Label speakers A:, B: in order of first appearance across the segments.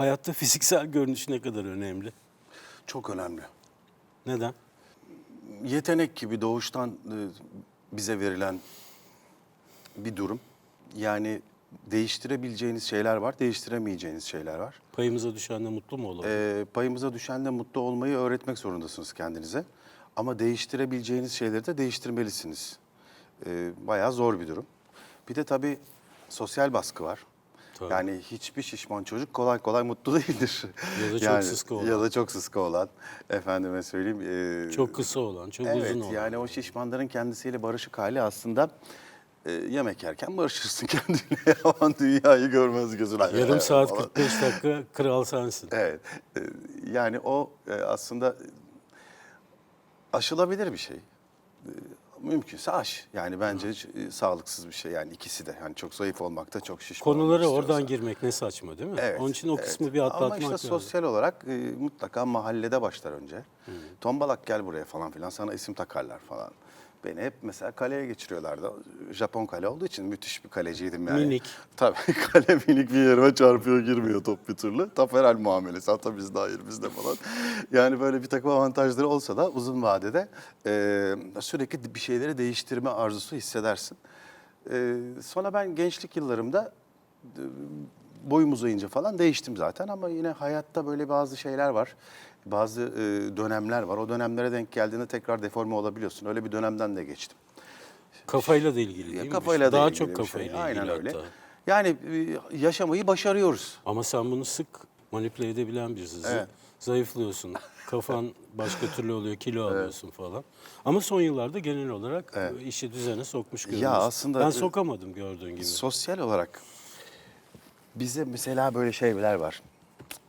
A: hayatta fiziksel görünüş ne kadar önemli?
B: Çok önemli.
A: Neden?
B: Yetenek gibi doğuştan e, bize verilen bir durum. Yani değiştirebileceğiniz şeyler var, değiştiremeyeceğiniz şeyler var.
A: Payımıza düşen de mutlu mu olalım?
B: Ee, payımıza düşen de mutlu olmayı öğretmek zorundasınız kendinize. Ama değiştirebileceğiniz şeyleri de değiştirmelisiniz. Ee, bayağı zor bir durum. Bir de tabii sosyal baskı var.
A: Tabii.
B: Yani hiçbir şişman çocuk kolay kolay mutlu değildir.
A: Ya da çok
B: Yani-
A: sıska olan.
B: Ya da çok sıska olan. Efendime söyleyeyim. ee,
A: çok kısa olan, çok
B: evet,
A: uzun olan.
B: yani o şişmanların kendisiyle barışık hali aslında e, yemek yerken barışırsın kendine. Aman dünyayı görmez gözüne.
A: Yarım saat
B: Falan.
A: 45 dakika kral sensin.
B: Evet. e, Yani o e, aslında aşılabilir bir şey. Mümkünse aş. Yani bence hiç, e, sağlıksız bir şey. Yani ikisi de. Yani çok zayıf olmak da çok şişman
A: Konulara oradan girmek ne saçma değil mi?
B: Evet,
A: Onun için o
B: evet.
A: kısmı bir atlatmak
B: Ama işte
A: lazım.
B: sosyal olarak e, mutlaka mahallede başlar önce. Tombalak gel buraya falan filan sana isim takarlar falan. Beni hep mesela kaleye geçiriyorlardı. Japon kale olduğu için müthiş bir kaleciydim yani.
A: Minik.
B: Tabii kale minik bir yerime çarpıyor girmiyor top bir türlü. Taferel muamelesi hatta bizde hayır bizde falan. Yani böyle bir takım avantajları olsa da uzun vadede e, sürekli bir şeyleri değiştirme arzusu hissedersin. E, sonra ben gençlik yıllarımda boyum uzayınca falan değiştim zaten ama yine hayatta böyle bazı şeyler var. Bazı e, dönemler var. O dönemlere denk geldiğinde tekrar deforme olabiliyorsun. Öyle bir dönemden de geçtim.
A: Kafayla da ilgili değil mi?
B: kafayla da
A: Daha
B: ilgili
A: çok
B: bir
A: kafayla
B: şey.
A: ilgili
B: Aynen öyle.
A: hatta.
B: Yani e, yaşamayı başarıyoruz.
A: Ama sen bunu sık manipüle edebilen birisisin.
B: Evet.
A: Zayıflıyorsun. Kafan başka türlü oluyor, kilo alıyorsun falan. Ama son yıllarda genel olarak e, işi düzene sokmuş görünüyorsun.
B: aslında-
A: Ben sokamadım gördüğün gibi.
B: Sosyal olarak bize mesela böyle şeyler var.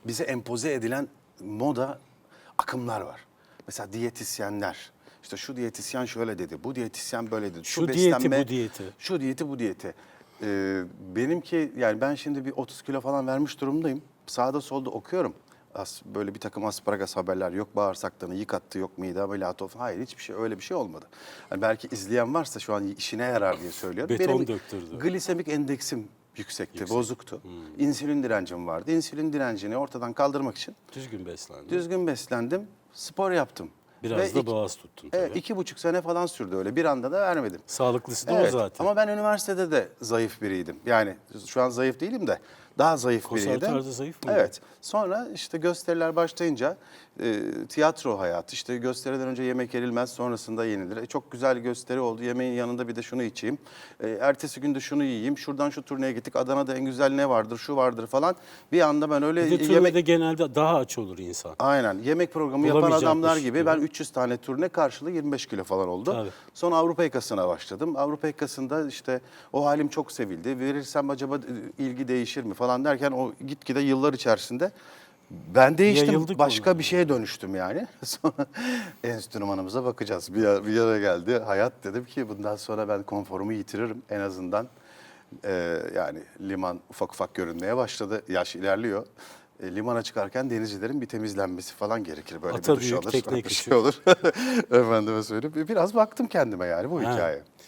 B: Bize empoze edilen moda akımlar var. Mesela diyetisyenler. İşte şu diyetisyen şöyle dedi, bu diyetisyen böyle dedi.
A: Şu diyeti, bu diyeti.
B: Şu diyeti, bu diyeti. Ee, benimki yani ben şimdi bir 30 kilo falan vermiş durumdayım. Sağda solda okuyorum. As, böyle bir takım asparagas haberler yok bağırsaklarını yıkattı yok mide ameliyatı olsun. Hayır hiçbir şey öyle bir şey olmadı. Hani belki izleyen varsa şu an işine yarar diye söylüyorum.
A: Beton
B: Benim
A: döktürdü.
B: glisemik endeksim yüksekti, bozuktu. İnsülin direncim vardı. İnsülin direncini ortadan kaldırmak için
A: Düzgün beslendi.
B: düzgün beslendim, spor yaptım.
A: Biraz
B: Ve
A: da
B: iki-
A: boğaz tuttun tabii.
B: Evet, iki buçuk sene falan sürdü öyle. Bir anda da vermedim.
A: Sağlıklısı da o zaten.
B: Ama ben üniversitede de zayıf biriydim. Yani şu an zayıf değilim de daha zayıf biriydim.
A: Konservatuarda zayıf mıydın?
B: Evet. Sonra işte gösteriler başlayınca e, tiyatro hayatı. işte gösteriden önce yemek yenilmez sonrasında yenilir. E, çok güzel gösteri oldu. Yemeğin yanında bir de şunu içeyim. E, ertesi günde şunu yiyeyim. Şuradan şu turneye gittik. Adana'da en güzel ne vardır, şu vardır falan. Bir anda ben öyle
A: Bir de turnede
B: yemek...
A: genelde daha aç olur insan.
B: Aynen. Yemek programı yapan
A: Bulamayacakmış
B: adamlar gibi
A: gibi.
B: ben 300 tane turne karşılığı 25 kilo falan oldu.
A: Tabii.
B: Sonra Avrupa yakasına başladım. Avrupa yakasında işte o halim çok sevildi. Verirsem acaba e, ilgi değişir mi falan derken o gitgide yıllar içerisinde ben değiştim.
A: Yayıldık
B: Başka
A: ona.
B: bir şeye dönüştüm yani. Sonra enstrümanımıza bakacağız. Bir, bir yere geldi hayat dedim ki bundan sonra ben konforumu yitiririm en azından. Ee, yani liman ufak ufak görünmeye başladı. Yaş ilerliyor. E, limana çıkarken denizcilerin bir temizlenmesi falan gerekir. Böyle
A: Ata
B: bir duş
A: büyük,
B: alır,
A: tekne
B: bir şey olur. Efendime söyleyeyim. Biraz baktım kendime yani bu
A: Ha.
B: hikaye.